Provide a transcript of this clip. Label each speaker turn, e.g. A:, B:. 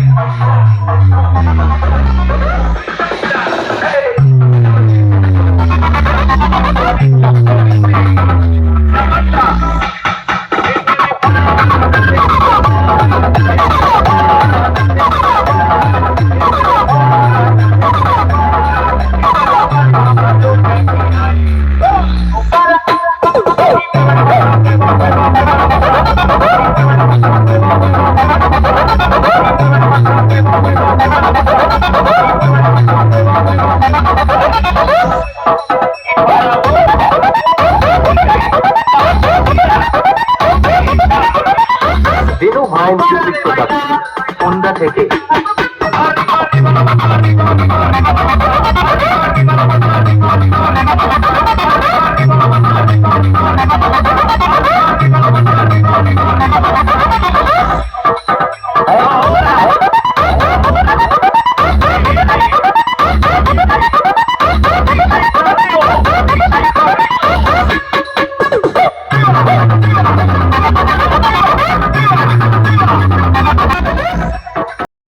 A: Amen. Vinu Bhai Music Production, Honda থেকে